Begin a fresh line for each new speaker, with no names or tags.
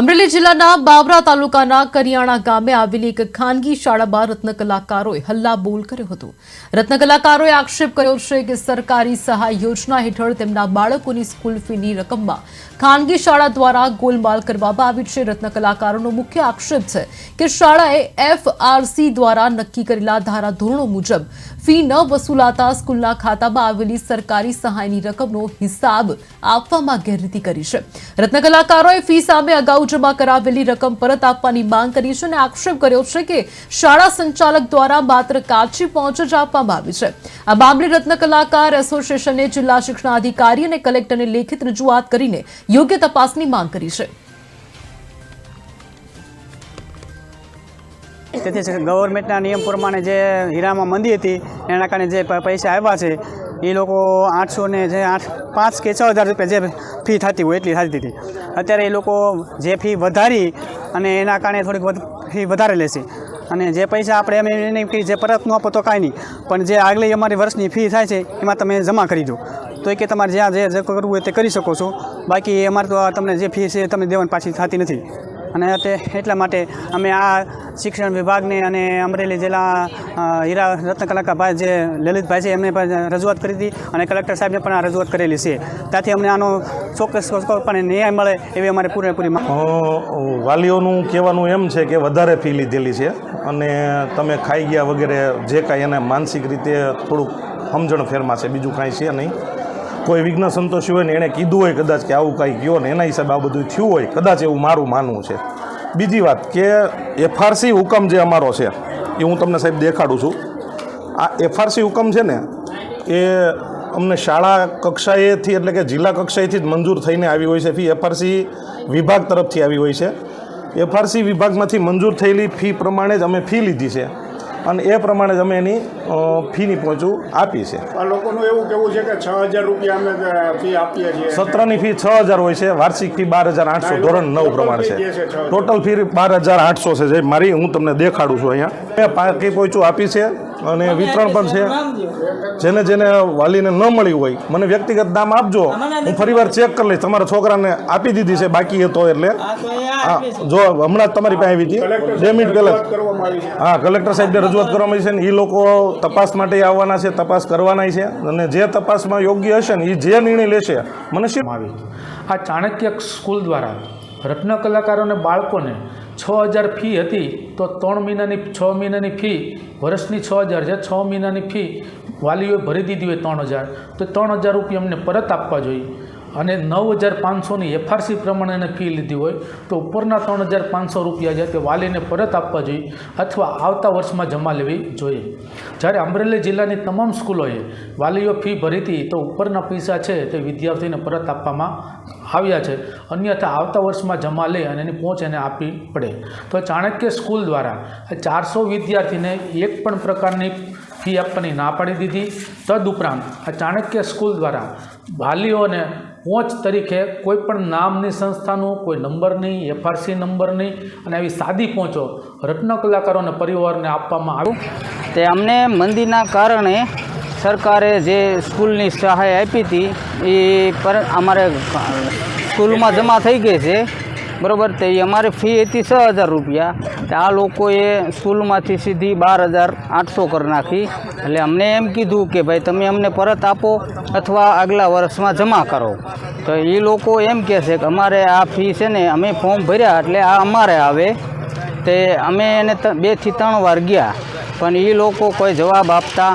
અમરેલી જિલ્લાના બાબરા તાલુકાના કરિયાણા ગામે આવેલી એક ખાનગી શાળામાં રત્નકલાકારોએ હલ્લા બોલ કર્યો હતો. રત્નકલાકારોએ આક્ષેપ કર્યો છે કે સરકારી સહાય યોજના હેઠળ તેમના બાળકોની સ્કૂલ ફીની રકમમાં ખાનગી શાળા દ્વારા ગોલમાલ કરવામાં આવી છે. રત્નકલાકારોનો મુખ્ય આક્ષેપ છે કે શાળાએ એફઆરસી દ્વારા નક્કી કરેલા ધારાધોરણો મુજબ ફી ન વસૂલાતા સ્કૂલના ખાતામાં આવેલી સરકારી સહાયની રકમનો હિસાબ આપવામાં ગેરરીતિ કરી છે. રત્નકલાકારોએ ફી સામે અગાઉ જમા કરાવેલી રકમ પરત આપવાની માંગ કરી છે અને આક્ષેપ કર્યો છે કે શાળા સંચાલક દ્વારા માત્ર કાચી પહોંચ જ આપવામાં આવી છે. આ મામલે રત્નકલાકાર એસોસિએશને જિલ્લા શિક્ષણાધિકારી અને કલેક્ટરને લેખિત રજૂઆત કરીને યોગ્ય તપાસની માંગ કરી છે.
તેથી ગવર્મેન્ટના નિયમ પ્રમાણે જે હીરામાં મંદી હતી, એના કારણે જે પૈસા આવ્યા છે, એ લોકો આઠસો ને જે આઠ, પાંચ કે છ હજાર રૂપિયા જે ફી થતી હોય એટલી થતી હતી. અત્યારે એ લોકો જે ફી વધારી અને એના કારણે થોડીક ફી વધારે લેશે. અને જે પૈસા આપણે એમ એની ફી, જે પરત ન આપો તો કાંઈ નહીં. પણ જે આગલી અમારી વર્ષની ફી થાય છે, એમાં તમે જમા કરી દો. તો એ કે તમારે જ્યાં જે કરવું હોય તે કરી શકો છો. બાકી અમારે તો તમને જે ફી છે તમને દેવાની પાછી થતી નથી. અને તે એટલા માટે અમે આ શિક્ષણ વિભાગને અને અમરેલી જિલ્લા હીરા રત્ન કલાકારભાઈ જે લલિતભાઈ છે, એમને પણ રજૂઆત કરી હતી અને કલેક્ટર સાહેબને પણ આ રજૂઆત કરેલી છે. ત્યાંથી અમને આનો ચોક્કસ પણ ન્યાય મળે એવી અમારે પૂરેપૂરી
વાલીઓનું કહેવાનું એમ છે કે વધારે ફી લીધેલી છે અને તમે ખાઈ ગયા વગેરે જે કાંઈ એને માનસિક રીતે થોડુંક સમજણ ફેરમાં છે, બીજું કાંઈ છે નહીં. કોઈ વિઘ્ન સંતોષી હોય ને એણે કીધું હોય કદાચ કે આવું કાંઈ કહો ને એના હિસાબે આ બધું થયું હોય, કદાચ એવું મારું માનવું છે. બીજી વાત કે એફઆરસી હુકમ જે અમારો છે, એ હું તમને સાહેબ દેખાડું છું. આ એફઆરસી હુકમ છે ને, એ અમને શાળા કક્ષાએથી એટલે કે જિલ્લા કક્ષાએથી જ મંજૂર થઈને આવી હોય છે. ફી એફઆરસી વિભાગ તરફથી આવી હોય છે. એફઆરસી વિભાગમાંથી મંજૂર થયેલી ફી પ્રમાણે જ અમે ફી લીધી છે. અને એ પ્રમાણે જ અમે એની ફીની પહોંચું આપી છે
લોકોનું એવું કેવું છે કે છ હજાર રૂપિયા અમે ફી આપીએ છીએ.
સત્રની ફી છ હજાર હોય છે વાર્ષિક ફી બાર હજાર આઠસો ધોરણ નવ પ્રમાણે છે.
Total fee.
ટોટલ બાર હજાર આઠસો છે જે મારી હું તમને દેખાડું છું અહીંયા. મેં પાકી પહોંચું આપી છે? અને વિતરણ પણ છે. જેને જેને વાલીને ન મળી હોય મને વ્યક્તિગત નામ આપજો. હું ફરીવાર ચેક કરી લઈશ. તમારા છોકરાને આપી દીધી છે બાકી હતો એટલે. હા જો હમણાં જ તમારી પાસે આવી હતી. બે મિનિટ પહેલાં
રજૂઆત કરવામાં આવી છે.
હા કલેક્ટર સાહેબને રજૂઆત કરવામાં આવી છે ને એ લોકો તપાસ માટે આવવાના છે તપાસ કરવાના છે. અને જે તપાસમાં યોગ્ય હશે ને એ જે નિર્ણય લેશે મને શું
આવી. આ ચાણક્ય સ્કૂલ દ્વારા રત્ન કલાકારોને બાળકોને છ હજાર ફી હતી તો ત્રણ મહિનાની છ મહિનાની ફી વર્ષની છ હજાર છે, છ મહિનાની ફી વાલીઓએ ભરી દીધી હોય ત્રણ હજાર. તો ત્રણ હજાર રૂપિયા એમને પરત આપવા જોઈએ. અને નવ હજાર પાંચસોની એફઆરસી પ્રમાણે એને ફી લીધી હોય, તો ઉપરના ત્રણ હજાર પાંચસો રૂપિયા છે તે વાલીને પરત આપવા જોઈએ અથવા આવતા વર્ષમાં જમા લેવી જોઈએ. જ્યારે અમરેલી જિલ્લાની તમામ સ્કૂલોએ વાલીઓ ફી ભરી હતી, તો ઉપરના પૈસા છે તે વિદ્યાર્થીને પરત આપવામાં આવ્યા છે. અન્યથા આવતા વર્ષમાં જમા લે અને એની પહોંચ એને આપવી પડે. તો ચાણક્ય સ્કૂલ દ્વારા ચારસો વિદ્યાર્થીને એક પણ પ્રકારની ફી આપવાની ના પાડી દીધી. તદુપરાંત આ ચાણક્ય સ્કૂલ દ્વારા વાલીઓને પહોંચ તરીકે કોઈ પણ નામની સંસ્થાનું, કોઈ નંબરની એફઆરસી નંબરની અને આવી સાદી પહોંચો રત્ન કલાકારોને પરિવારને આપવામાં આવ્યું.
તે અમને મંદીના કારણે સરકારે જે સ્કૂલની સહાય આપી હતી, એ પર અમારે સ્કૂલમાં જમા થઈ ગઈ છે. બરાબર? તે એ અમારે ફી હતી છ હજાર રૂપિયા. તે આ લોકોએ સ્કૂલમાંથી સીધી બાર હજાર આઠસો કરી નાખી. એટલે અમને એમ કીધું કે ભાઈ, તમે અમને પરત આપો અથવા આગલા વર્ષમાં જમા કરો. તો એ લોકો એમ કહે છે કે અમારે આ ફી છે ને, અમે ફોર્મ ભર્યા એટલે આ અમારે આવે. તે અમે એને બેથી ત્રણ વાર ગયા. પણ એ લોકો કોઈ જવાબ આપતા